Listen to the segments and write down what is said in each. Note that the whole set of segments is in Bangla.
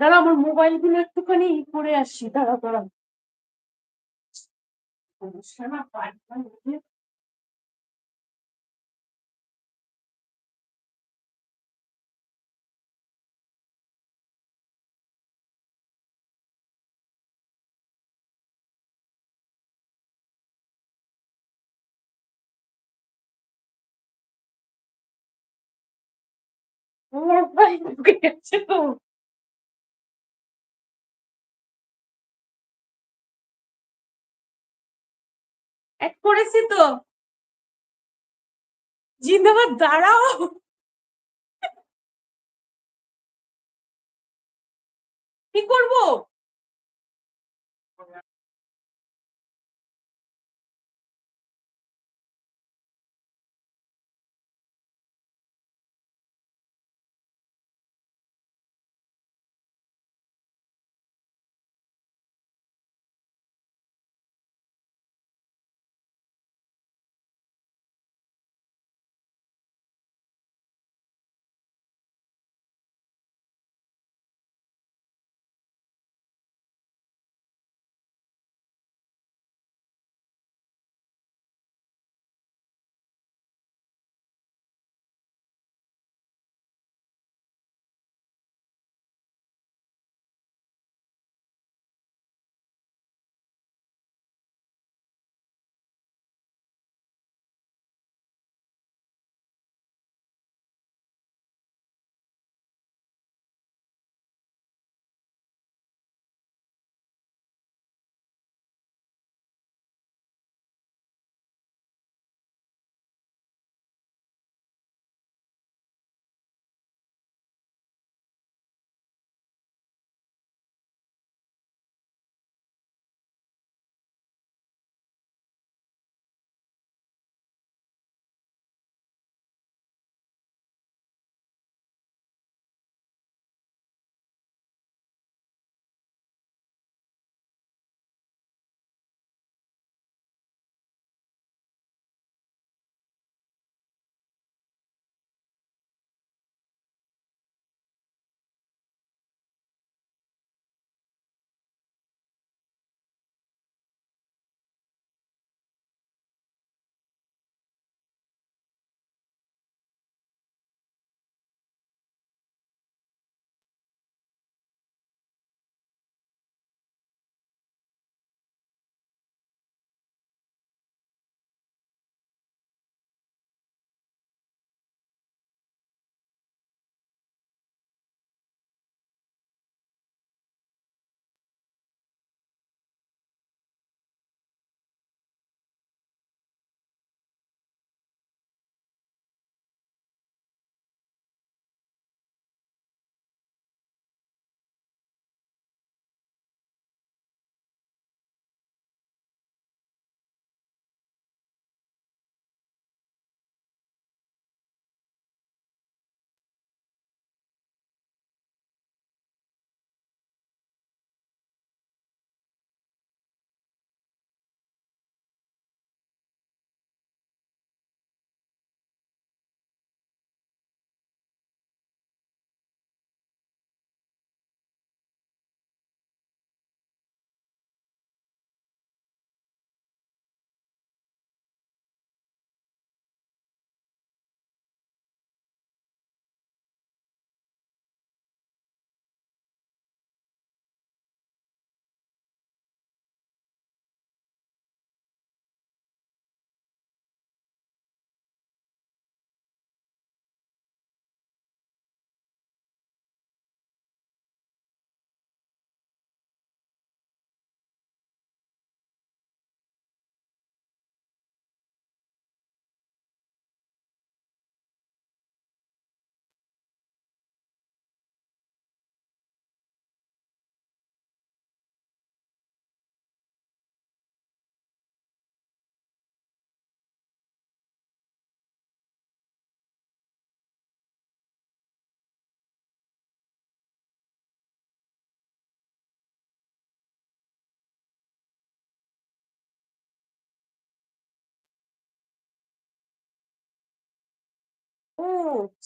দাঁড়া আমার মোবাইলগুলো একটুখানি করে আসছি দাঁড়া দাঁড়া। এক করেছি তো জিন্দাবাদ দাঁড়াও কি করব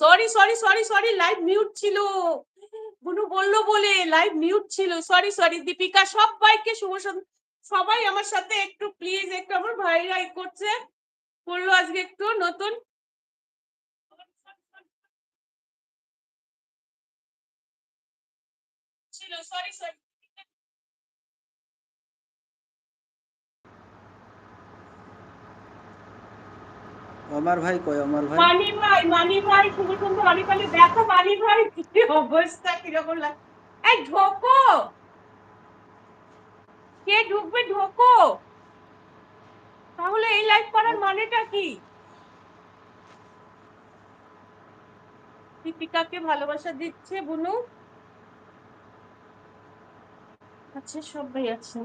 sorry sorry sorry sorry live mute ছিল। বুনু বলল বলে লাইভ মিউট ছিল। সরি সরি দীপিকা, সবাইকে শুভ সবাই আমার সাথে একটু প্লিজ একটু আমার ভাইরা করছে। করল আজকে একটু নতুন। ছিল সরি সরি অমর ভাই কই অমর ভাই মানি ভাই মানি ভাই শুভ সন্ধ্যা মানি ভাই দেখো মানি ভাই, কি অবস্থা, কীরকম লাগে এই ঢোকো! কে ঢুকবে, ঢোকো! তাহলে এই লাইভ করার মানেটা কি? দীপিকাকে ভালোবাসা দিচ্ছে বুনু? আচ্ছা সবাই আছে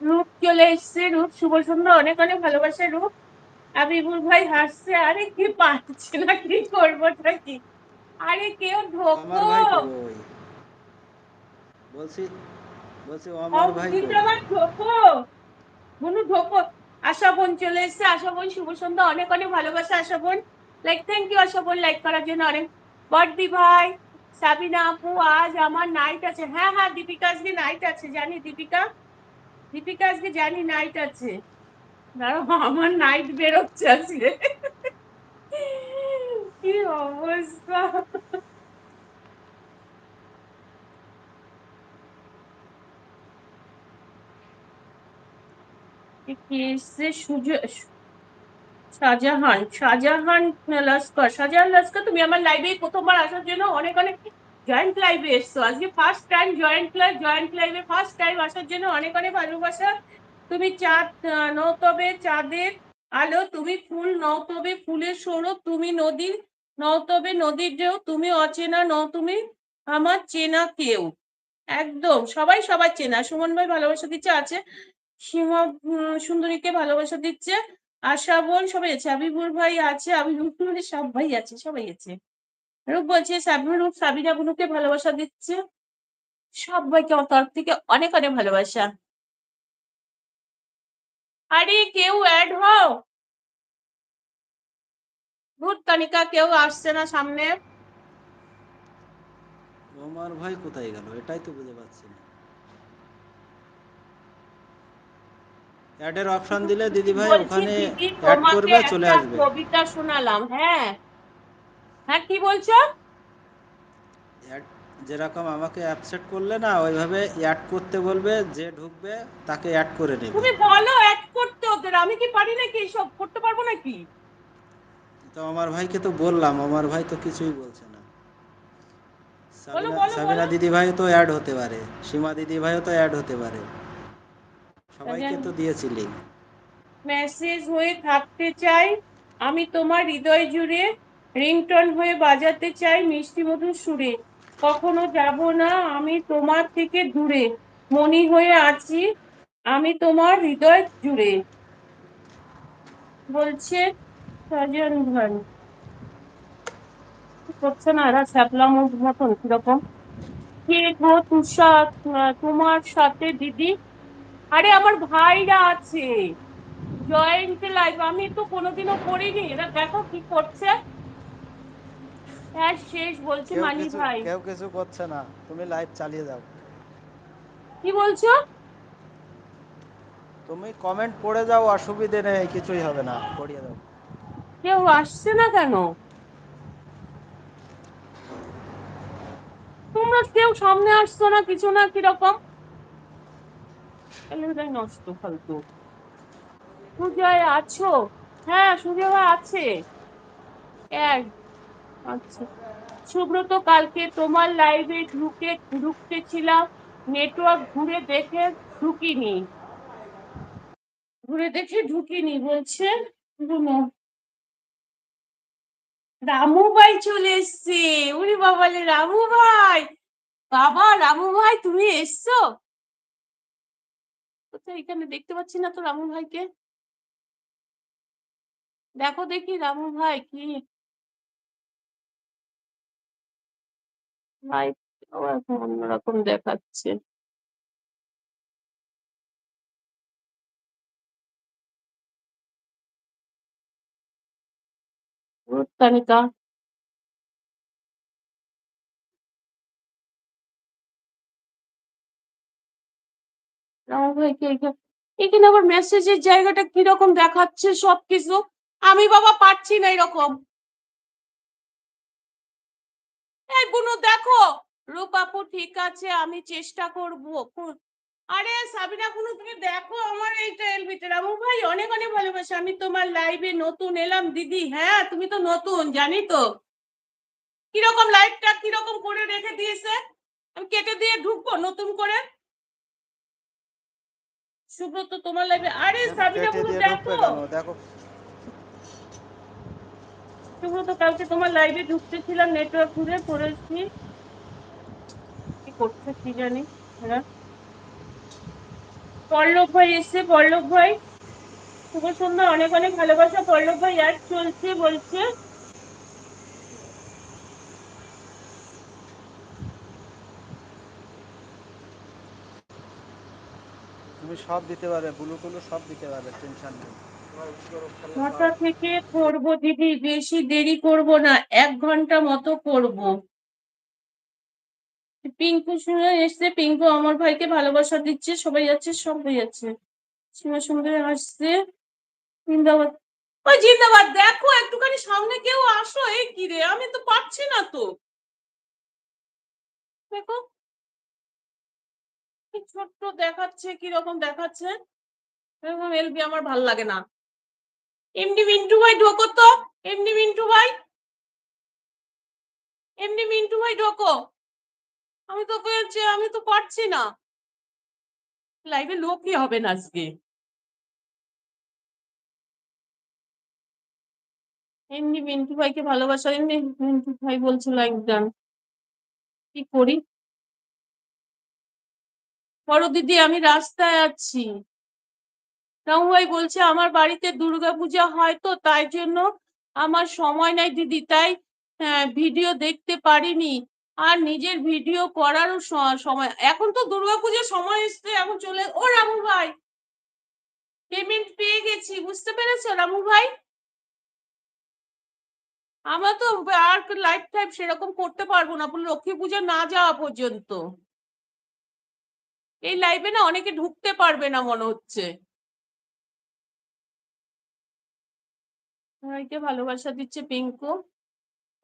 রূপ চলে এসছে রূপ। শুভ সন্ধ্যা অনেক অনেক ভালোবাসা রূপ। আবিবুল ভাই হাসছে আরে কি পারছি না কি করব কি আরে কেউ ঢোকো। বলছি বলছি অমর ভাই ঢোকো? বুনু ঢোকো। আশা বোন চলে এসছে। আশা বোন শুভ সন্ধ্যা অনেক অনেক ভালোবাসা আশা বোন। লাইক থ্যাংক ইউ আশা বোন লাইক করার জন্য অনেক। বড়দি ভাই সাবিনা আপু আজ আমার নাইট আছে। হ্যাঁ হ্যাঁ দীপিকা আজকে নাইট আছে জানি দীপিকা। দীপিকা আজকে জানি নাইট আছে। আমার নাইট বেরোচ্ছে আজকে। কি অবস্থা? শাহজাহান। শাহজাহান লস্কর। শাহজাহান লস্কর, তুমি আমার লাইভে প্রথমবার আসার জন্য অনেক অনেক জয়েন্ট লাইভে এসছো। আজকে first time joint live joint লাইভে ফার্স্ট টাইম আসার জন্য অনেক অনেক ভালোবাসা। তুমি চাঁদ নৌতবে চাঁদের আলো, তুমি ফুল, নৌতবে ফুলের সৌরভ, তুমি নদীর, নৌতবে নদীর ঢেউ, তুমি অচেনা, নও তুমি আমার চেনা কেউ। একদম, সবাই সবাই চেনা। সুমন ভাই ভালোবাসা দিচ্ছে, আছে। সীমা সুন্দরীকে ভালোবাসা দিচ্ছে। আশা বোন সবাই আছে। আবিবুর ভাই আছে, আবিবুর সবাই আছে সবাই আছে। রূপ বলছে সাবিনা রূপ সাবিনা বুনুকে ভালোবাসা দিচ্ছে। সবাইকে আমার তরফ থেকে অনেক অনেক ভালোবাসা। আরে কেউ অ্যাড হও। ভূত কানিকা কেউ আসছে না সামনে। অমর ভাই কোথায় গেল? এটাই তো বুঝে পাচ্ছি না। অ্যাডের অপশন দিলে দিদি ভাই ওখানে অ্যাড করবে চলে আসবে। কবিতা শোনালাম হ্যাঁ। হ্যাঁ কি বলছো? যেরকম আমাকে অ্যাপসেট করলে না ওইভাবে অ্যাড করতে বলবে যে ঢুকবে তাকে অ্যাড করে নেবে। তুমি বলো অ্যাড করতে ওদের আমি কি পারি নাকি সব করতে পারব নাকি? তো আমার ভাইকে তো বললাম আমার ভাই তো কিছুই বলছে না। সাবিনা দিদি ভাইও তো অ্যাড হতে পারে সীমা দিদি ভাইও তো অ্যাড হতে পারে। সবাইকে তো দিয়েছি লিঙ্ক মেসেজ হয়ে থাকতে চাই আমি তোমার হৃদয় জুড়ে রিংটন হয়ে বাজাতে চাই মিষ্টি মধুর সুরে। কখনো যাব না আমি তোমার থেকে দূরে। মনি হয়ে আছি আমি তোমার হৃদয় জুড়ে। বলছে সাজান ভাই করছে না এরা? শ্যাপলা মতন, কীরকম? কে গো তুষা তোমার সাথে দিদি। আরে আমার ভাইরা আছে। জয়েন্ট লাইভ আমি তো কোনোদিনও করিনি। এরা দেখো কি করছে। হ্যাঁ শেষ বলছে কেউ মানি কিছু ভাই। কেউ কিছু করছে না। তুমি লাইভ চালিয়ে যাও। কি বলছো? তুমি কমেন্ট পড়ে যাও অসুবিধে নেই কিছুই হবে না। পড়িয়ে দাও। কেউ আসছে না কেন? তোমরা কেউ সামনে আসছো না কিছু না কীরকম? এলেটাই নষ্ট ফালতু। সুজয় আছো? হ্যাঁ সুজয় ভাই আছে। এক আচ্ছা। সুব্রত কালকে তোমার লাইভে ঢুকে ঢুকতেছিলাম নেটওয়ার্ক ঘুরে দেখে ঢুকিনি। ঘুরে দেখে ঢুকিনি, বলছে রামু ভাই চলে এসছে। উনি বাবালে রামু ভাই! বাবা, রামু ভাই, তুমি এসছো? কোথায় এখানে দেখতে পাচ্ছি না তো রামু ভাইকে। দেখো দেখি রামু ভাই কি এখন অন্যরকম দেখাচ্ছে। এখানে আবার মেসেজের জায়গাটা কীরকম দেখাচ্ছে সবকিছু? আমি বাবা পাচ্ছি না এরকম। এই বুনু দেখো। রূপাপু ঠিক আছে আমি চেষ্টা করব। আরে সাবিনা কুনু তুমি দেখো আমার এইটা এলবিতে রামু ভাই অনেক অনেক ভালোবাসা। আমি তোমার লাইভে নতুন এলাম দিদি। হ্যাঁ তুমি তো নতুন জানি তো। কীরকম লাইভটা কীরকম করে রেখে দিয়েছে? আমি কেটে দিয়ে ঢুকবো নতুন করে? সুব্রত তোমার লাইভে আরে সাবিনা ঢুকবে দেখো দেখো। সুব্রত কালকে তোমার লাইভে ঢুকতেছিলাম নেটওয়ার্ক ঘুরে, পড়েছি। কি করছে কি জানি হ্যাঁ। পল্লব ভাই এসছে, পল্লব ভাই। শুভ সন্ধ্যা, অনেক অনেক ভালোবাসা। পল্লব ভাই আর চলছে, বলছে। তুমি সব দিতে পারবে ব্লু টুলু সব দিতে পারবে টেনশন নেই। নটা থেকে করব দিদি, বেশি দেরি করব না, এক ঘণ্টা মতো করব। পিঙ্কু শুনে এসছে, পিঙ্কু আমার ভাইকে ভালোবাসা দিচ্ছে, সবাই যাচ্ছে সবাই যাচ্ছে। সীমা সুন্দর আসছে, জিন্দাবাদ। ওই জিন্দাবাদ, দেখো একটুখানি সামনে কেউ আসো, এই কি রে, আমি তো পাচ্ছি না তো। দেখো। ছোট্ট দেখাচ্ছে কীরকম দেখাচ্ছে, এরকম এলবি আমার ভালো লাগে না। এমনি মিন্টু ভাই ঢোকো তো। এমনি মিন্টু ভাই। এমনি মিন্টু ভাই ঢোকো। আমি তো বলছি, আমি তো পারছি না। লাইভে লোকই হবে না আজকে। এমনি মিন্টু ভাইকে ভালোবাসা, এমনি মিন্টু ভাই বলছে লাইভ ডান কি করি? বড় দিদি, আমি রাস্তায় আছি। রামু ভাই বলছে, আমার বাড়িতে দুর্গাপূজা হয় তো, তাই জন্য আমার সময় নাই দিদি, তাই ভিডিও দেখতে পারিনি। আর নিজের ভিডিও করারও সময়, এখন তো দুর্গাপূজার সময় এসছে, এখন চলে ও রামু ভাই পেমেন্ট পেয়ে গেছি, বুঝতে পেরেছ রামু ভাই আমরা তো আর লাইফ টাইম সেরকম করতে পারব না লক্ষ্মী পূজা না যাওয়া পর্যন্ত। এই লাইভে না অনেকে ঢুকতে পারবে না মনে হচ্ছে। ভাইকে ভালোবাসা দিচ্ছে পিঙ্কু।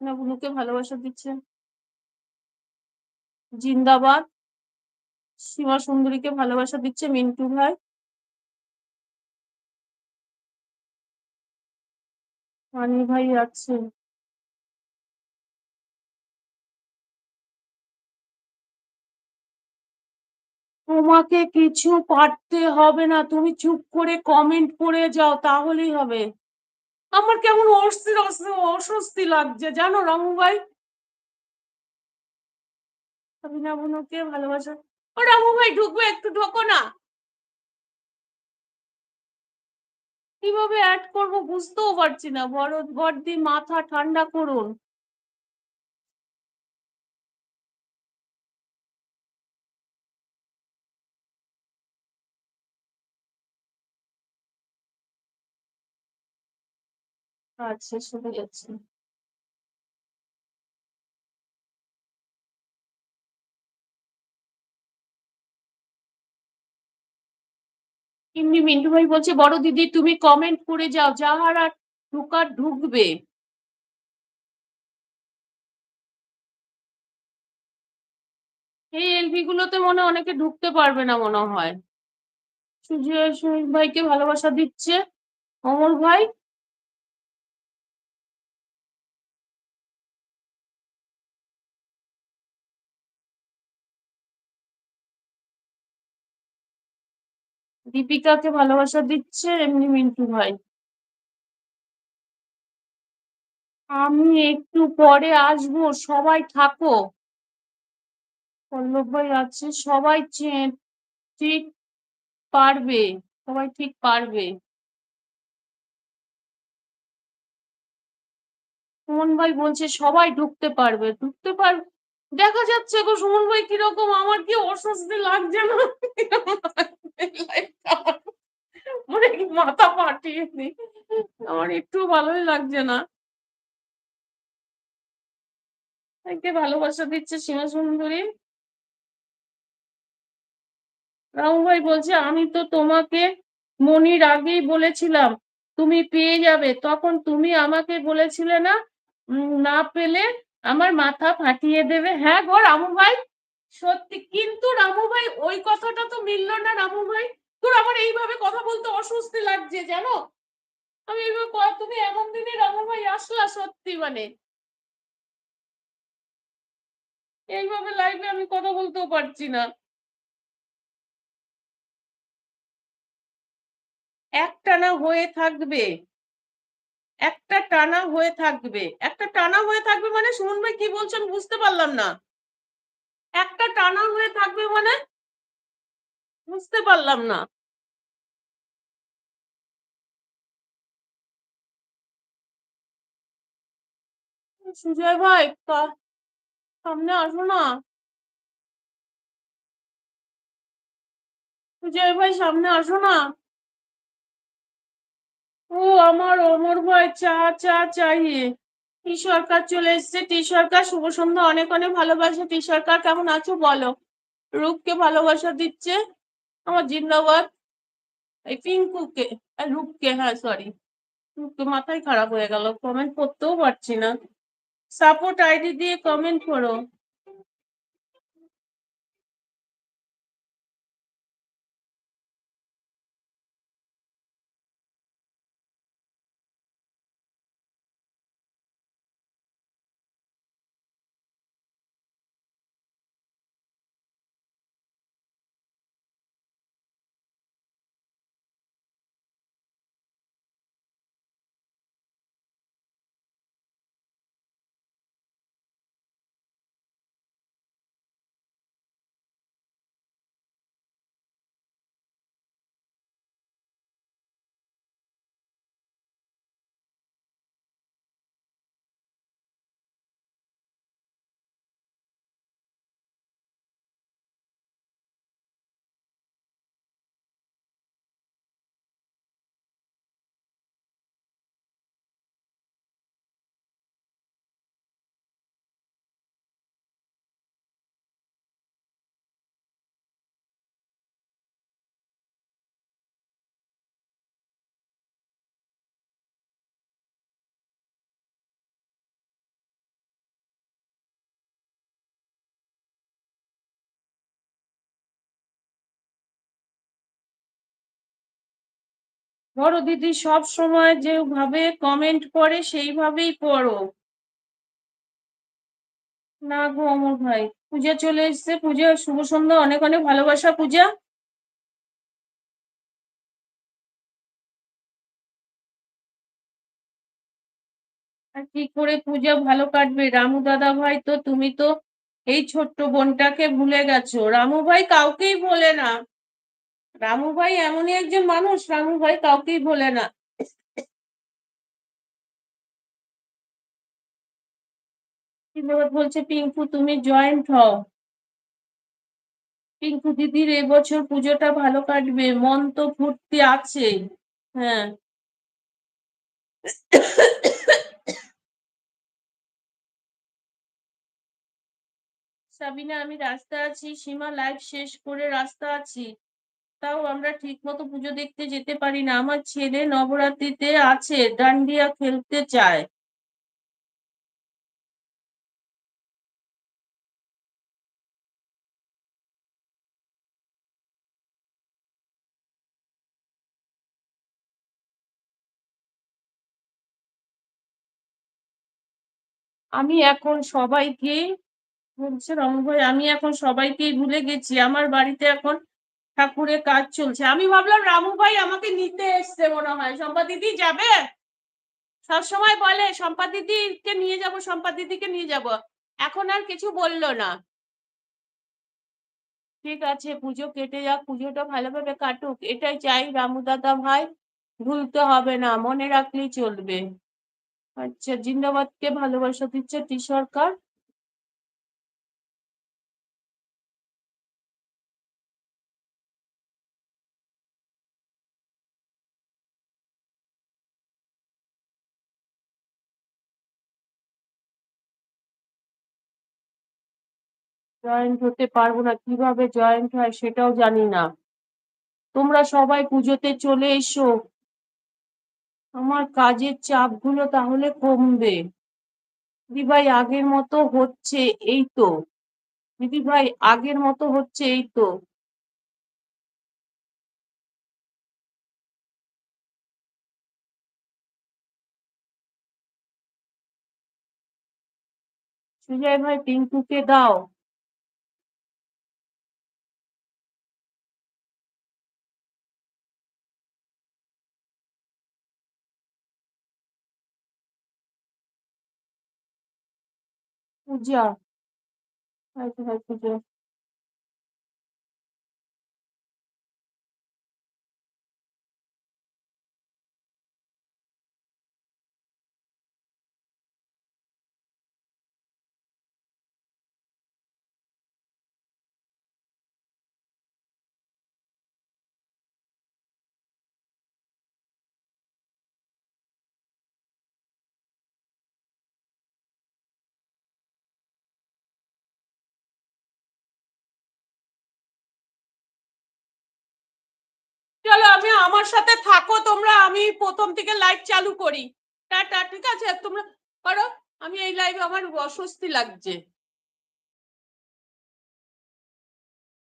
না বুনুকে ভালোবাসা দিচ্ছে জিন্দাবাদ। সীমা সুন্দরীকে ভালোবাসা দিচ্ছে মিন্টু ভাই। মানি ভাই আছে। তোমাকে কিছু পারতে হবে না। তুমি চুপ করে কমেন্ট করে যাও, তাহলেই হবে। আমার কেমন অস্থির অস্বস্তি লাগছে, জানো রামু ভাই? কে বুনুকে ভালোবাসা। ও রামু ভাই, ঢুকবে, একটু ঢোকো না। কীভাবে অ্যাড করব বুঝতেও পারছি না। বড় বড়দি মাথা ঠান্ডা করুন। আচ্ছা শুনে যাচ্ছে। এমনি মিন্টু ভাই বলছে, বড় দিদি, তুমি কমেন্ট করে যাও, যাহারা ঢুকার ঢুকবে। এই এলবি গুলোতে মনে হয় অনেকে ঢুকতে পারবে না মনে হয়। সুজয় ভাইকে ভালোবাসা দিচ্ছে। অমর ভাই দীপিকাকে ভালোবাসা দিচ্ছে, এমনি মিন্টু ভাই। আমি একটু পরে আসব, সবাই থাকো। পল্লব ভাই আছে, সবাই ঠিক পারবে, সবাই ঠিক পারবে। সুমন ভাই বলছে, সবাই ঢুকতে পারবে ঢুকতে পারবে দেখা যাচ্ছে গো সুমন ভাই কীরকম, আমার কি অস্বস্তি লাগছে না? মানে মাথা ফাটিয়ে নি। আমার একটু ভালোই লাগছে না। ভালোবাসা দিচ্ছে সীমা সুন্দরী। রামু ভাই বলছে, আমি তো তোমাকে মনির আগেই বলেছিলাম, তুমি পেয়ে যাবে। তখন তুমি আমাকে বলেছিলে না না পেলে আমার মাথা ফাটিয়ে দেবে। হ্যাঁ গো রামু ভাই। সত্যি, কিন্তু রামু ভাই, ওই কথাটা তো মিললো না রামু ভাই। তোর আমার এইভাবে কথা বলতে অস্বস্তি লাগছে জানো? আমি এইভাবে তুমি এমন দিনে রামু ভাই আসলা সত্যি মানে? এইভাবে লাইভে আমি কথা বলতেও পারছি না। একটানা হয়ে থাকবে। একটা টানা হয়ে থাকবে। একটা টানা হয়ে থাকবে মানে সুমন ভাই কি বলছেন বুঝতে পারলাম না। একটা টানা হয়ে থাকবে মানে? বুঝতে পারলাম না। সুজয় ভাই সামনে আসো না? সুজয় ভাই, সামনে আসো না? ও আমার অমর ভাই, চা চা চাইয়ে টি সরকার চলে এসেছে। টি সরকার শুভ সন্ধ্যা, অনেক অনেক ভালোবাসে। টি সরকার কেমন আছো? বলো। রূপকে ভালোবাসা দিচ্ছে আমার জিন্দাবাদ। এই পিঙ্কুকে রূপকে হ্যাঁ সরি রূপকে মাথায় খারাপ হয়ে গেল। কমেন্ট করতেও পারছি না। সাপোর্ট আইডি দিয়ে কমেন্ট করো। বড় দিদি সব সময় যেভাবে কমেন্ট করে সেইভাবেই পড়ো না গো অমর ভাই, পূজা চলে এসেছে। পূজা, শুভ সন্ধ্যা, অনেক অনেক ভালোবাসা পূজা। আর কি করে পূজা ভালো কাটবে? রামু দাদা ভাই তো, তুমি তো এই ছোট্ট বোনটাকে ভুলে গেছো। রামু ভাই কাউকেই বলে না। রামু ভাই এমনই একজন মানুষ, রামু ভাই কাউকেই বলে না। বলছে পিঙ্কু, তুমি জয়েন্ট হও। পিঙ্কু দিদির এবছর পুজোটা ভালো কাটবে, মন তো ফুর্তি আছে। হ্যাঁ। সাবিনা, আমি রাস্তা আছি, সীমা লাইভ শেষ করে রাস্তা আছি। তাও আমরা ঠিক মতো পুজো দেখতে যেতে পারি না। আমার ছেলে নবরাত্রিতে আছে, ডান্ডিয়া খেলতে চায়। আমি এখন সবাইকেই বলছে রমন ভাই, আমি এখন সবাইকেই ভুলে গেছি। আমার বাড়িতে এখন ঠাকুরের কাজ চলছে। আমি ভাবলাম রামু ভাই আমাকে নিতে এসছে মনে হয়। সম্পা দিদি যাবে? সবসময় বলে সম্পা দিদিকে নিয়ে যাব সম্পা দিদিকে নিয়ে যাব। এখন আর কিছু বলল না। ঠিক আছে, পুজো কেটে যাক, পুজোটা ভালোভাবে কাটুক। এটাই চাই রামু দাদা ভাই। ভুলতে হবে না, মনে রাখলেই চলবে। আচ্ছা জিন্দাবাদকে ভালোবাসা দিচ্ছে টি সরকার। জয়েন্ট হতে পারব না, কীভাবে জয়েন্ট হয় সেটাও জানি না। তোমরা সবাই পুজোতে চলে এসো। আমার কাজের চাপগুলো তাহলে কমবে। দিদিভাই, আগের মতো হচ্ছে এই তো। দিদিভাই, আগের মতো হচ্ছে এই তো। সুজয় ভাই টিঙ্কুকে দাও। পূজা আচ্ছা ভাই পূজা আমার সাথে থাকো তোমরা, আমি প্রথম থেকে লাইভ চালু করি। টাটা, ঠিক আছে? তোমরা করো আমি এই লাইভে আমার অস্বস্তি লাগছে।